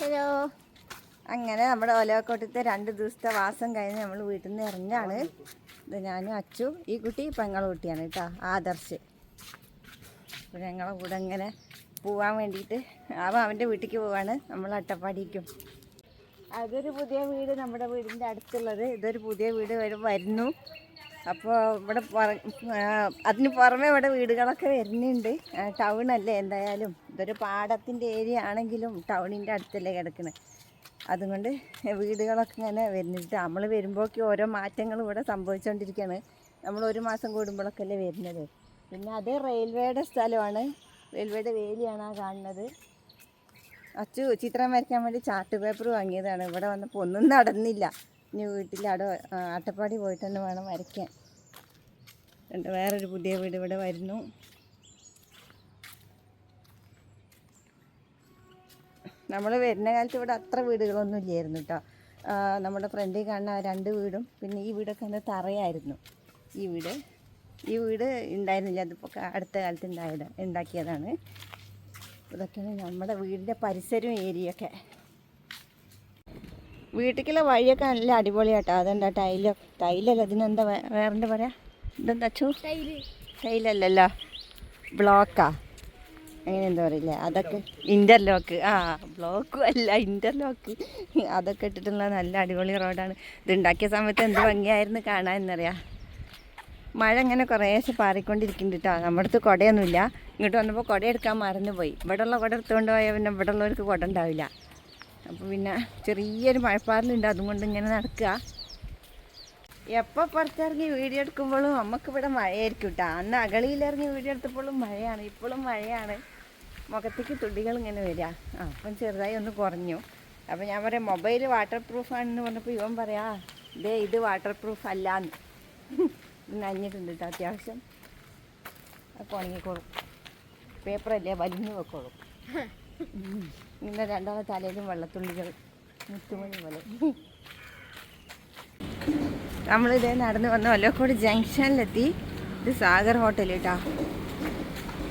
Hello. അങ്ങനെ നമ്മുടെ ഒലവക്കോട്ടത്തെ രണ്ട് ദിവസത്തെ വാസം കഴിഞ്ഞ് നമ്മൾ വീട്ടിൽ നിന്ന് ഇറങ്ങാണ്. ഇത് ഞാനും അച്ചു ഈ കുട്ടി പെങ്ങളെ കുട്ടിയാണ് കേട്ടോ ആദർശ്. അപ്പോൾ ഞങ്ങളെ കൂടെ ഇങ്ങനെ പോവാൻ വേണ്ടിയിട്ട് അവൻ അവന്റെ വീട്ടിലേക്ക് പോവാണ്. നമ്മൾ അട്ടപ്പാടിക്കും. അതൊരു പുതിയ വീട് നമ്മുടെ വീടിന്റെ അടുത്തുള്ളത്. ഇതൊരു പുതിയ വീട് വരും വരുന്നു. അപ്പോൾ ഇവിടെ അതിന് പുറമെ ഇവിടെ വീടുകളൊക്കെ വരുന്നുണ്ട്. ടൗൺ അല്ലേ എന്തായാലും. ഇതൊരു പാടത്തിന്റെ ഏരിയ ആണെങ്കിലും ടൗണിന്റെ അടുത്തല്ലേ കിടക്കുന്നത് അതുകൊണ്ട് വീടുകളൊക്കെ ഇങ്ങനെ വരുന്നിട്ട് നമ്മൾ വരുമ്പോഴേക്കും ഓരോ മാറ്റങ്ങളും ഇവിടെ സംഭവിച്ചുകൊണ്ടിരിക്കുകയാണ്. നമ്മൾ ഒരു മാസം കൂടുമ്പോഴൊക്കെ അല്ലേ വരുന്നത്. പിന്നെ അത് റെയിൽവേയുടെ സ്ഥലമാണ്. റെയിൽവേയുടെ വേലിയാണ് ആ കാണുന്നത്. അച്ചു ചിത്രം വരയ്ക്കാൻ വേണ്ടി ചാർട്ട് പേപ്പർ വാങ്ങിയതാണ്. ഇവിടെ വന്നപ്പോൾ ഒന്നും നടന്നില്ല. ഇനി വീട്ടിൽ അവിടെ അട്ടപ്പാടി പോയിട്ട് തന്നെ വേണം വരയ്ക്കാൻ. വേറൊരു പുതിയ വീട് ഇവിടെ വരുന്നു. നമ്മൾ വരുന്ന കാലത്ത് ഇവിടെ അത്ര വീടുകളൊന്നും ഇല്ലായിരുന്നു കേട്ടോ നമ്മുടെ ഫ്രണ്ടിൽ കാണുന്ന രണ്ട് വീടും പിന്നെ ഈ വീടൊക്കെ അന്ന് തറയായിരുന്നു. ഈ വീട് ഈ വീട് ഉണ്ടായിരുന്നില്ല അതിപ്പോൾ അടുത്ത കാലത്ത് ഉണ്ടായത് ഉണ്ടാക്കിയതാണ് ഇതൊക്കെയാണ് നമ്മുടെ വീടിന്റെ പരിസരവും ഏരിയൊക്കെ വീട്ടിലേക്കുള്ള വഴിയൊക്കെ നല്ല അടിപൊളിയാട്ടോ. അതെന്താ ടൈലോ ടൈലല്ല? ഇതിനെന്താ വേറെ വേറെന്താ പറയാ? ഇതെന്താ ചൂ ടൈലല്ലല്ലോ. ബ്ലോക്കാ. അങ്ങനെ എന്താ പറയില്ല? അതൊക്കെ ഇന്റർലോക്ക് ആ ബ്ലോക്കും അല്ല ഇന്റർലോക്ക് അതൊക്കെ ഇട്ടിട്ടുള്ള നല്ല അടിപൊളി റോഡാണ് ഇത് ഉണ്ടാക്കിയ സമയത്ത് എന്ത് ഭംഗിയായിരുന്നു കാണാൻ എന്നറിയാം? മഴ ഇങ്ങനെ കുറേശ്ശെ പാറിക്കൊണ്ടിരിക്കുന്നുണ്ട് കേട്ടോ നമ്മുടെ അടുത്ത് കുടയൊന്നുമില്ല. ഇങ്ങോട്ട് വന്നപ്പോൾ കുട എടുക്കാൻ മറന്നു പോയി ഇവിടെ ഉള്ള കുട എടുത്തുകൊണ്ട് പോയാൽ പിന്നെ ഇവിടെ ഉള്ളവർക്ക് കുട ഉണ്ടാവില്ല. അപ്പോൾ പിന്നെ ചെറിയൊരു മഴപ്പാറിലുണ്ട്. അതുകൊണ്ട് ഇങ്ങനെ നടക്കുക എപ്പോൾ പുറത്തിറങ്ങി വീഡിയോ എടുക്കുമ്പോഴും നമുക്കിവിടെ മഴയായിരിക്കും കേട്ടോ അന്ന് അകളിയിലിറങ്ങി വീഡിയോ എടുത്തപ്പോഴും മഴയാണ്. ഇപ്പോഴും മഴയാണ്. മുഖത്തേക്ക് തുള്ളികൾ ഇങ്ങനെ വരിക. ആ അപ്പം ചെറുതായി ഒന്ന് കുറഞ്ഞു. അപ്പം ഞാൻ പറയാം മൊബൈൽ വാട്ടർ പ്രൂഫാണെന്ന് പറഞ്ഞപ്പോൾ ഇവൻ പറയാ ദേ ഇത് വാട്ടർ പ്രൂഫ് അല്ലാന്ന് നനഞ്ഞിട്ടുണ്ട് കേട്ടോ അത്യാവശ്യം. അപ്പോൾ ഉണങ്ങിക്കോളും. പേപ്പറല്ലേ വലിഞ്ഞു വെക്കോളും. ഇങ്ങനെ രണ്ടാമത്തെ തലയിലും വെള്ളത്തുള്ളികൾ. മുത്തുമണി പോലെ. നമ്മളിതേ നടന്ന് വന്ന് ഒല്ലക്കോട് ജംഗ്ഷനിലെത്തി. ഇത് സാഗർ ഹോട്ടൽ കേട്ടോ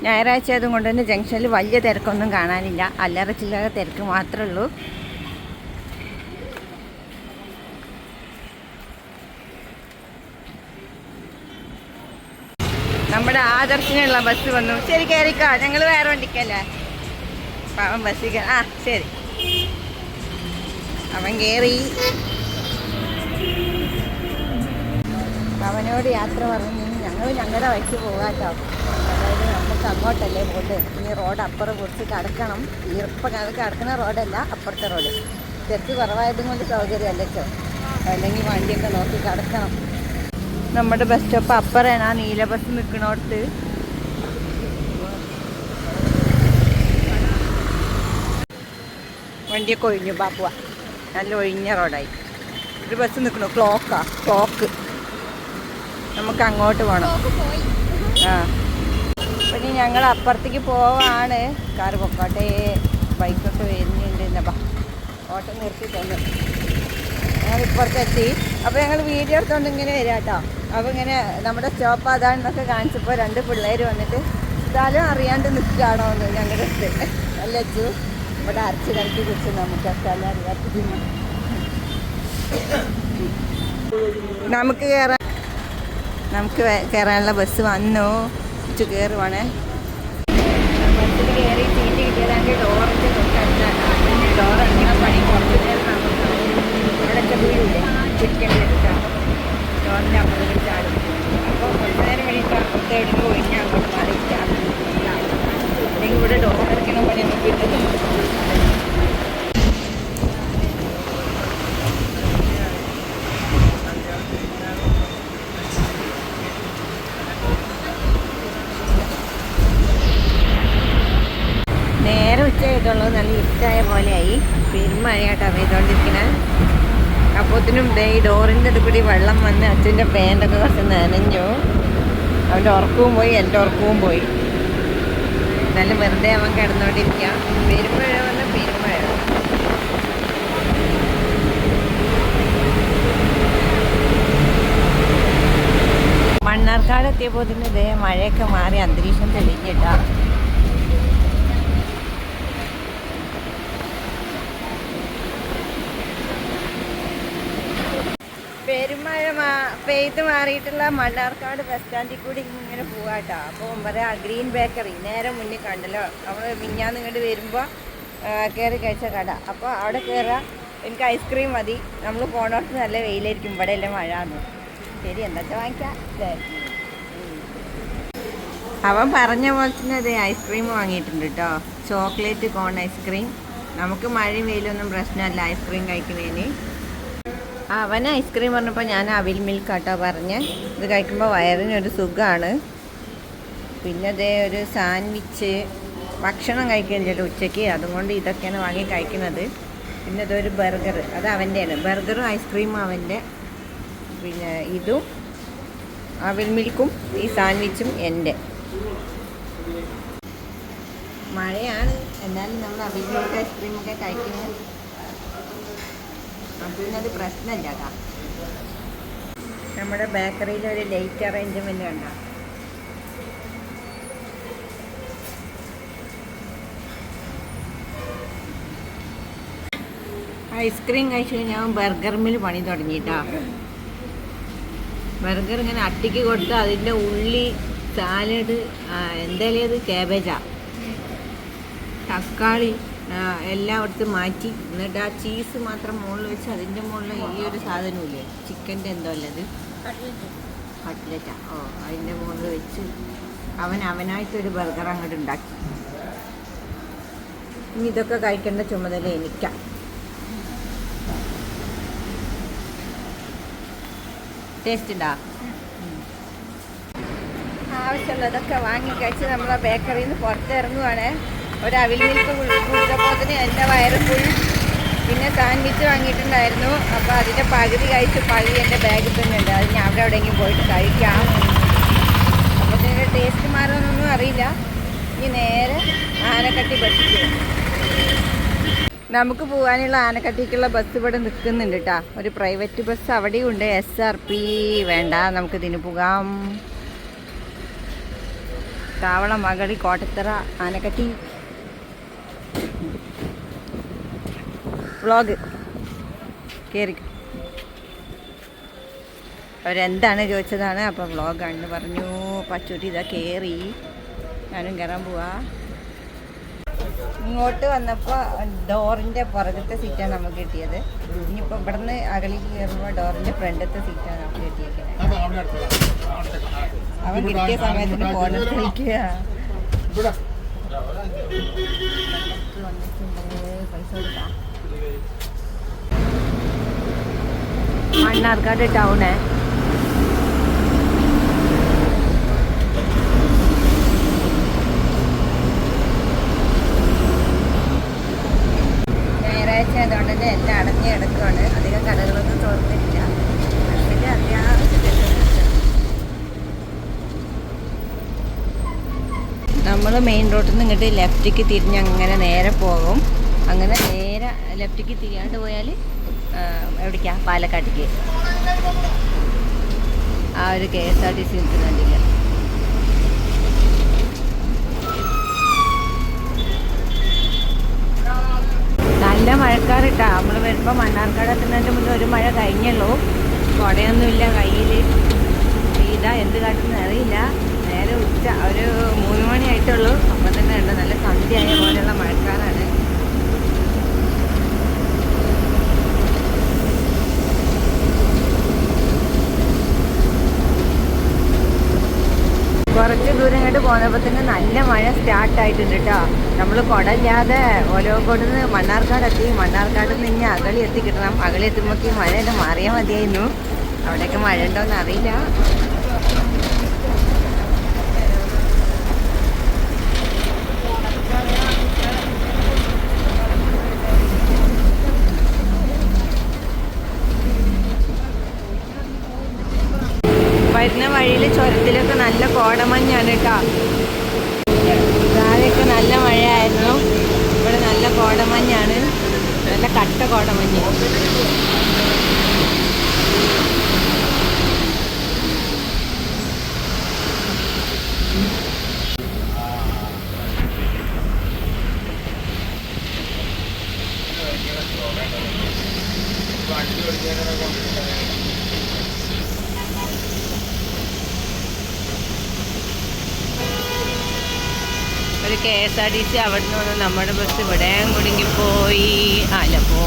ഞായറാഴ്ച ആയതും കൊണ്ട് തന്നെ ജംഗ്ഷനിൽ വലിയ തിരക്കൊന്നും കാണാനില്ല. അല്ലറ ചില്ലറ തിരക്ക് മാത്രമേ ഉള്ളൂ. നമ്മുടെ ആദർശിനുള്ള ബസ് വന്നു. ശരി കയറിക്കോ ഞങ്ങൾ വേറെ വണ്ടിക്കല്ലേ? അവൻ കയറി ആ ശരി. അവൻ കയറി അവനോട് യാത്ര പറഞ്ഞു ഞങ്ങൾ ഞങ്ങളുടെ വഴിക്ക് പോകാട്ടോ. നമുക്ക് അങ്ങോട്ടല്ലേ പോട്ട് ഇനി റോഡ് അപ്പുറം കുറച്ച് കടക്കണം. ഈർപ്പം കടക്കുന്ന റോഡല്ല അപ്പുറത്തെ റോഡ്. തിരക്ക് കുറവായതും കൊണ്ട് സൗകര്യമല്ലോ അല്ലെങ്കിൽ വണ്ടിയൊക്കെ നോക്കി കടക്കണം. നമ്മുടെ ബസ് സ്റ്റോപ്പ് അപ്പുറമാണ് ആ നീല ബസ് നിൽക്കണോടത്ത് വണ്ടിയൊക്കെ ഒഴിഞ്ഞു ബാപ്പുവ നല്ല ഒഴിഞ്ഞ റോഡായി. ഒരു ബസ് നിൽക്കണു ക്ലോക്കാ ക്ലോക്ക് നമുക്ക് അങ്ങോട്ട് പോകണം ആ. ഇനി ഞങ്ങൾ അപ്പുറത്തേക്ക് പോവാണ്. കാർ പൊക്കോട്ടെ. ബൈക്കൊക്കെ വരുന്നുണ്ട്. എന്നപ്പാ ഓട്ടം നിർത്തി തന്നു. ഞങ്ങൾ ഇപ്പുറത്തെത്തി അപ്പോൾ ഞങ്ങൾ വീഡിയോ എടുത്തോണ്ട് ഇങ്ങനെ വരാം കേട്ടോ അപ്പോൾ ഇങ്ങനെ നമ്മുടെ സ്റ്റോപ്പ് അതാണെന്നൊക്കെ കാണിച്ചപ്പോൾ രണ്ട് പിള്ളേർ വന്നിട്ട് സ്ഥലം അറിയാണ്ട് നിൽക്കുകയാണോ എന്ന് ഞങ്ങളുടെ അടുത്ത്? അല്ല അച്ചു? ഇവിടെ അരച്ച് കലക്കി കുറിച്ച് നമുക്ക് ആ സ്ഥലം അറിയാത്ത നമുക്ക് കയറാൻ നമുക്ക് കയറാനുള്ള ബസ് വന്നു. കയറുവാണേ. ബസ്സിൽ കയറി സീറ്റ് കിട്ടിയതാണ്ട് ഡോറിന്റെ തൊട്ടടുത്താണ് ഡോർ അടിക്കാൻ പണി കുറച്ച് നേരം താമസം ഇവിടെയൊക്കെ വീടില്ലേ ചിരിക്കേണ്ടി വെച്ചിട്ടാണ് ഡോറിന്റെ അപ്പുറത്ത് ചാടും അപ്പോൾ കുറച്ച് നേരം കഴിഞ്ഞിട്ട് അപ്പുറത്തെ എവിടെയെങ്കിലും ഒഴിഞ്ഞാൽ അങ്ങോട്ട് മാറിയിട്ടാണ് അല്ലെങ്കിൽ ഇവിടെ ഡോർ അടയ്ക്കണ പണി നമുക്ക് കിട്ടും നേരെ നല്ല ഇരുട്ടായ പോലെയായി. പെരുമഴയായിട്ടാ പെയ്തോണ്ടിരിക്കണേ. അപ്പോത്തിനും ദേ ഈ ഡോറിന്റെ അടുത്ത് കൂടി വെള്ളം വന്ന് അച്ഛന്റെ പാന്റൊക്കെ കുറച്ച് നനഞ്ഞു. അവന്റെ ഉറക്കവും പോയി എന്റെ ഉറക്കവും പോയി. നല്ല വെറുതെ അവൻ കിടന്നുകൊണ്ടിരിക്കുക പെരുമഴ വന്ന പെരുമഴ. മണ്ണാർക്കാട് എത്തിയപ്പോൾ തന്നെ ഇതേ മഴയൊക്കെ മാറി അന്തരീക്ഷം തെളിഞ്ഞിട്ടാ. പെരുമഴ പെയ്ത് മാറിയിട്ടുള്ള മണ്ണാർക്കാട് ബസ് സ്റ്റാൻഡിൽ കൂടി ഇങ്ങനെ പോവാട്ടോ. അപ്പോൾ പറയാ ഗ്രീൻ ബേക്കറി നേരെ മുന്നിൽ കണ്ടല്ലോ. നമ്മൾ മിഞ്ഞാന്ന് ഇങ്ങോട്ട് വരുമ്പോൾ കയറി കഴിച്ച കട. അപ്പോൾ അവിടെ കയറാം എനിക്ക് ഐസ്ക്രീം മതി. നമ്മൾ പോണോട്ട് നല്ല വെയിലായിരിക്കും. ഇവിടെ എല്ലാം മഴ എന്ന് ശരി എന്താച്ചാൽ വാങ്ങിക്കാം? അവൻ പറഞ്ഞ പോലെ തന്നെ അത് ഐസ്ക്രീം വാങ്ങിയിട്ടുണ്ട് കേട്ടോ ചോക്ലേറ്റ് കോൺ ഐസ്ക്രീം നമുക്ക് മഴയും വെയിലൊന്നും പ്രശ്നമല്ല. ഐസ്ക്രീം കഴിക്കുന്നതിന്. അവൻ ഐസ്ക്രീം പറഞ്ഞപ്പോൾ ഞാൻ അവിൽ മിൽക്ക് ആട്ടോ പറഞ്ഞ്. ഇത് കഴിക്കുമ്പോൾ വയറിനൊരു സുഖമാണ് പിന്നെ അതേ ഒരു സാൻഡ്വിച്ച് ഭക്ഷണം കഴിക്കുന്നില്ല ഉച്ചയ്ക്ക്. അതുകൊണ്ട് ഇതൊക്കെയാണ് വാങ്ങി കഴിക്കുന്നത്. പിന്നെ അതൊരു ബർഗർ. അത് അവന്റെയാണ്. ബർഗറും ഐസ്ക്രീമും അവന്റെ. പിന്നെ ഇതും അവിൽ മിൽക്കും ഈ സാൻഡ്വിച്ചും എന്റെ. മഴയാണ്. എന്നാലും നമ്മൾ അവിൽ മിൽക്ക് ഐസ്ക്രീമൊക്കെ കഴിക്കുന്നത്. പിന്നെ അത് പ്രശ്നമില്ല കേട്ടോ നമ്മുടെ ബേക്കറിയിൽ ഒരു ലൈറ്റ് അറേഞ്ച്മെന്റ് ഉണ്ടോ ഐസ്ക്രീം കഴിച്ചു കഴിഞ്ഞാൽ ബർഗർ മിൽ പണി തുടങ്ങിയിട്ടാ. ബർഗർ ഇങ്ങനെ അട്ടിക്ക് കൊടുത്ത് അതിന്റെ ഉള്ളി സാലഡ് എന്തായാലും അത് കേബേജാ തക്കാളി. ആ, എല്ലാം എടുത്ത് മാറ്റി. എന്നിട്ട് ആ ചീസ് മാത്രം മുകളിൽ വെച്ച് അതിന്റെ മുകളിൽ ഈ ഒരു സാധനമില്ലേ? ചിക്കന്റെ എന്തോ അല്ലത് കട്ട്ലറ്റാ ഓ അതിന്റെ മുകളിൽ വെച്ച് അവൻ അവനായിട്ടൊരു ബർഗർ അങ്ങോട്ട് ഉണ്ടാക്കി. ഇനി ഇതൊക്കെ കഴിക്കേണ്ട ചുമതല എനിക്കാ. ടേസ്റ്റ് ഉണ്ടാ ആവശ്യമുള്ളതൊക്കെ വാങ്ങി കഴിച്ച് നമ്മളെ ബേക്കറിയിൽ നിന്ന് പുറത്തിറങ്ങുവാണ്. ഒരു അവിൽ മിൽക്ക് കുടിച്ചപ്പോൾ തന്നെ എന്റെ വയറ് ഫുൾ. പിന്നെ സാൻഡ്വിച്ച് വാങ്ങിയിട്ടുണ്ടായിരുന്നു. അപ്പോൾ അതിന്റെ പകുതി കഴിച്ച് പകുതി എന്റെ ബാഗിൽ തന്നെ ഉണ്ട്. അത് ഞാൻ അവിടെ എവിടെയെങ്കിലും പോയിട്ട് കഴിക്കാം. അപ്പോൾ ഇതിന്റെ ടേസ്റ്റ് മാറുമെന്നൊന്നും അറിയില്ല. ഇനി നേരെ ആനക്കട്ടി ബസ്സിൽ നമുക്ക് പോകാനുള്ള ആനക്കട്ടിക്കുള്ള ബസ് ഇവിടെ നിൽക്കുന്നുണ്ട് കേട്ടോ ഒരു പ്രൈവറ്റ് ബസ് അവിടെയും ഉണ്ട്. എസ് ആർ പി വേണ്ട. നമുക്ക് ഇതിന് പോകാം. താവളം മകളി കോട്ടത്തറ ആനക്കട്ടി. വ്ളോഗ് കയറി അവരെന്താണ് ചോദിച്ചതാണ്? അപ്പോൾ വ്ളോഗാണെന്ന് പറഞ്ഞു. പച്ചൂട്ടി ഇതാ കയറി ഞാനും കയറാൻ പോവാ. ഇങ്ങോട്ട് വന്നപ്പോൾ ഡോറിന്റെ പുറകത്തെ സീറ്റാണ് നമുക്ക് കിട്ടിയത്. ഇനിയിപ്പോൾ ഇവിടുന്ന് അകലേക്ക് കയറുമ്പോൾ ഡോറിന്റെ ഫ്രണ്ടത്തെ സീറ്റാണ് നമുക്ക് കിട്ടിയിരിക്കുന്നത് അവൻ കിട്ടിയ സമയത്തിന് ഫോണെടുത്ത് വിളിക്കുക മണ്ണാർക്കാട് ടൗണ് ഞായറാഴ്ച ആയതുകൊണ്ട് തന്നെ എല്ലാം അടഞ്ഞ് കിടക്കുവാണ്. അധികം കടകളൊന്നും തുറന്നിട്ടില്ല. അത്യാവശ്യം നമ്മൾ മെയിൻ റോഡിൽ നിന്ന് ഇങ്ങോട്ട് ലെഫ്റ്റിക്ക് തിരിഞ്ഞ് അങ്ങനെ നേരെ പോകും. അങ്ങനെ നേരെ ലെഫ്റ്റിക്ക് തിരിയാണ്ട് പോയാൽ എവിടേക്കാ? പാലക്കാട്ടേക്ക്. ആ ഒരു K S R T C വണ്ടിക്ക് നല്ല മഴക്കാറിട്ടാ നമ്മൾ വരുമ്പോൾ മണ്ണാർക്കാട് എത്തുന്നതിന്റെ മുന്നേ ഒരു മഴ കഴിഞ്ഞുള്ളൂ കുടയൊന്നുമില്ല കയ്യിൽ ഇതാ എന്ത് കാട്ടുന്ന അറിയില്ല നേരെ ഉച്ച ഒരു മൂന്ന് മണി ആയിട്ടുള്ളൂ അപ്പം തന്നെ ഉണ്ട് നല്ല സന്ധ്യയായ പോലെയുള്ള മഴക്കാറാണ് കുറച്ച് ദൂരം ഇങ്ങോട്ട് പോന്നപ്പോൾ തന്നെ നല്ല മഴ സ്റ്റാർട്ട് ആയിട്ടുണ്ട് കേട്ടോ നമ്മൾ കൊടല്ലാതെ ഓരോ കൊടുന്ന് മണ്ണാർക്കാട് എത്തി മണ്ണാർക്കാട് നിന്ന് ഇനി അകളി എത്തി കിട്ടണം. അകളി എത്തുമ്പോഴേക്ക് മഴ എല്ലാം മാറിയാൽ മതിയായിരുന്നു. അവിടെയൊക്കെ മഴ ഉണ്ടോയെന്ന് അറിയില്ല. വരുന്ന വഴിയിൽ ചുരത്തിലൊക്കെ നല്ല കോടമഞ്ഞാണ് കേട്ടോ താഴെയൊക്കെ നല്ല മഴയായിരുന്നു ഇവിടെ നല്ല കോടമഞ്ഞാണ് നല്ല കട്ട കോടമഞ്ഞ് ഒരു K S R T C അവിടെ നിന്ന് വന്ന് നമ്മുടെ ബസ് ഇവിടെ കുടുങ്ങി പോയി. അല്ല പോ.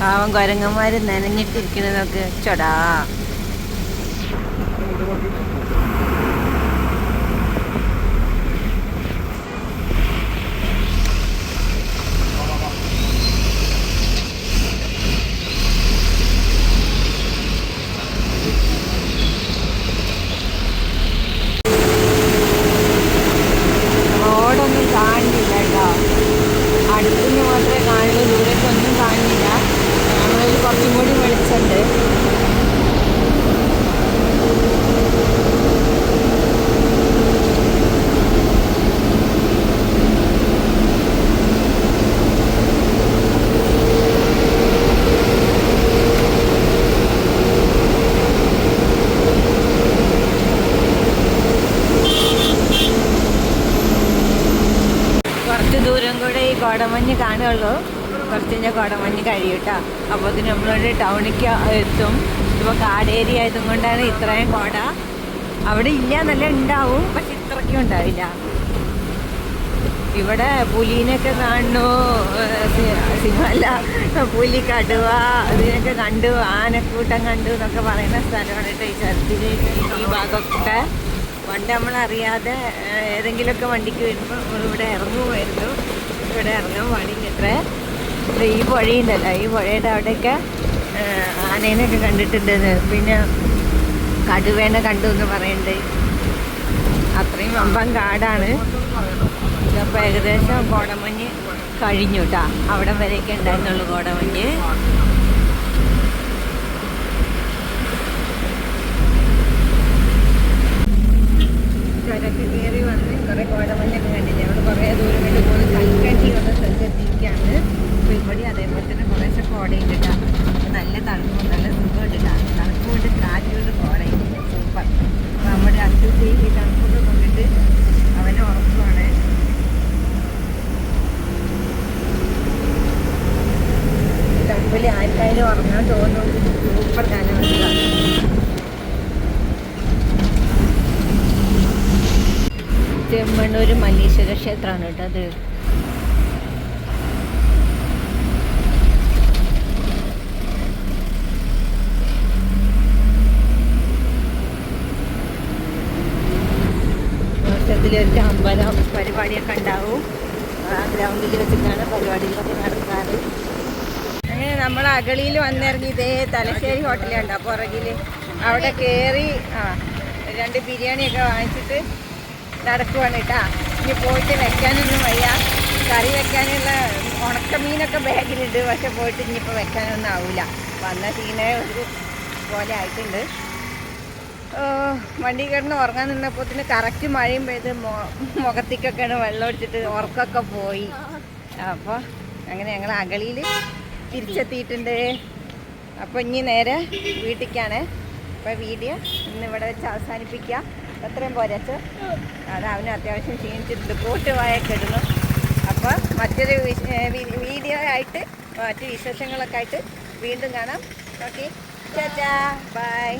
പാവം നനഞ്ഞിട്ടിരിക്കുന്നതൊക്കെ ചൊടാ റോഡൊന്നും കാണുന്നില്ല കേട്ടോ അടുത്തുനിന്ന് മാത്രമേ കാണുള്ളൂ ദൂരത്തൊന്നും കാണുന്നില്ല നമ്മളതിൽ കുറച്ചും കൂടി വെളിച്ചുണ്ട് കുറച്ച് ദൂരം കൂടെ ഈ കോടമഞ്ഞ് കാണുള്ളൂ കുറച്ച് കഴിഞ്ഞാൽ കോടമഞ്ഞ് കഴിയൂട്ടോ. അപ്പോൾ ഇത് നമ്മളൊരു ടൗണിലേക്ക് എത്തും. ഇപ്പോൾ കാട് ഏരിയ ആയതും കൊണ്ടാണ് ഇത്രയും കോട. അവിടെ ഇല്ല എന്നല്ല ഉണ്ടാവും പക്ഷെ ഇത്രയ്ക്കും ഉണ്ടാവില്ല. ഇവിടെ പുലീനൊക്കെ കാണുന്നു സിംഹല്ല പുലി കടുവ ഇതിനൊക്കെ കണ്ടു. ആനക്കൂട്ടം കണ്ടു എന്നൊക്കെ പറയുന്ന സ്ഥലമാണ് കേട്ടോ ഈ ചർച്ചിൽ ഈ ഭാഗമൊക്കെ. പണ്ട് നമ്മളറിയാതെ ഏതെങ്കിലുമൊക്കെ വണ്ടിക്ക് വരുമ്പോൾ ഇവിടെ ഇറങ്ങുമായിരുന്നു. ഇവിടെ ഇറങ്ങാൻ പാടില്ല ഇത്ര. ഇവിടെ ഈ പുഴയുണ്ടല്ലോ ഈ പുഴയുടെ അവിടെയൊക്കെ ആനേനൊക്കെ കണ്ടിട്ടുണ്ട്. പിന്നെ കടുവേനെ കണ്ടു എന്ന് പറയുന്നുണ്ട് അത്രയും വമ്പം കാടാണ്. ഇതപ്പോൾ ഏകദേശം കോടമഞ്ഞ് കഴിഞ്ഞു കേട്ടാ അവിടെ വരെയൊക്കെ ഉണ്ടായിരുന്നുള്ളൂ കോടമഞ്ഞ്. ചുരക്ക് കയറി വന്ന് കുറേ കോടമഞ്ഞൊക്കെ കണ്ടില്ലേ അവിടെ കുറേ ദൂരം കൊണ്ട് പോകുന്ന കൽക്കണ്ടി വന്ന സ്ഥലത്തെത്തിയിരിക്കുകയാണ് അപ്പോൾ ഇവിടെ അതേപോലെ തന്നെ കുറേശ്ശെ കോടയുണ്ട് കേട്ടോ അപ്പോൾ നല്ല തണുപ്പും നല്ല സുഖമുണ്ട് കേട്ടോ തണുപ്പുകൊണ്ട് കാറ്റുകൊണ്ട് കോടയുണ്ട് സൂപ്പർ അപ്പോൾ നമ്മുടെ അച്ഛൻ ഈ തണുപ്പൊക്കെ കൊണ്ടിട്ട് അവനെ ഉറക്കുവാണ് തണുപ്പിൽ ആർക്കായാലും സൂപ്പർ ചെമ്മണ്ണൂർ മല്ലീശ്വര ക്ഷേത്രമാണ് കേട്ടോ അത്. വർഷത്തിലൊരു അമ്പലം പരിപാടിയൊക്കെ ഉണ്ടാവും. ആ ഗ്രൗണ്ടിൽ വെച്ചിട്ടാണ് പരിപാടികളൊക്കെ അങ്ങനെ നമ്മൾ അകളിയിൽ വന്നിറങ്ങി ഇതേ തലശ്ശേരി ഹോട്ടലുണ്ടോ പുറകിൽ അവിടെ കയറി ആ രണ്ട് ബിരിയാണിയൊക്കെ വാങ്ങിച്ചിട്ട് നടക്കുവാണ് കേട്ടാ. ഇനി പോയിട്ട് വെക്കാനൊന്നും വയ്യ. കറി വെക്കാനുള്ള ഉണക്കമീനൊക്കെ ബാഗിലുണ്ട്. പക്ഷെ പോയിട്ട് ഇനിയിപ്പോൾ വെക്കാനൊന്നും ആവില്ല വന്ന സീനെ ഒരു പോലെ ആയിട്ടുണ്ട്. വണ്ടി കിടന്ന് ഉറങ്ങാൻ നിന്നപ്പോത്തിന് കറക്റ്റ് മഴയും പെയ്ത് മുഖത്തേക്കൊക്കെയാണ് വെള്ളം ഒടിച്ചിട്ട് ഉറക്കമൊക്കെ പോയി. അപ്പോൾ അങ്ങനെ ഞങ്ങൾ അകളിയിൽ തിരിച്ചെത്തിയിട്ടുണ്ട്. അപ്പോൾ ഇനി നേരെ വീട്ടിലേക്കാണ് അപ്പോൾ വീഡിയോ ഇന്ന് ഇവിടെ വെച്ച് അവസാനിപ്പിക്കുക എത്രയും പോരച്ച് അത് അവന് അത്യാവശ്യം ക്ഷീണിച്ചിട്ടുണ്ട്. കൂട്ട് വായൊക്കെ ഇടുന്നു. അപ്പോൾ മറ്റൊരു വീഡിയോ ആയിട്ട് മറ്റു വിശേഷങ്ങളൊക്കെ ആയിട്ട് വീണ്ടും കാണാം. ഓക്കെ. ചാച്ചാ ബൈ.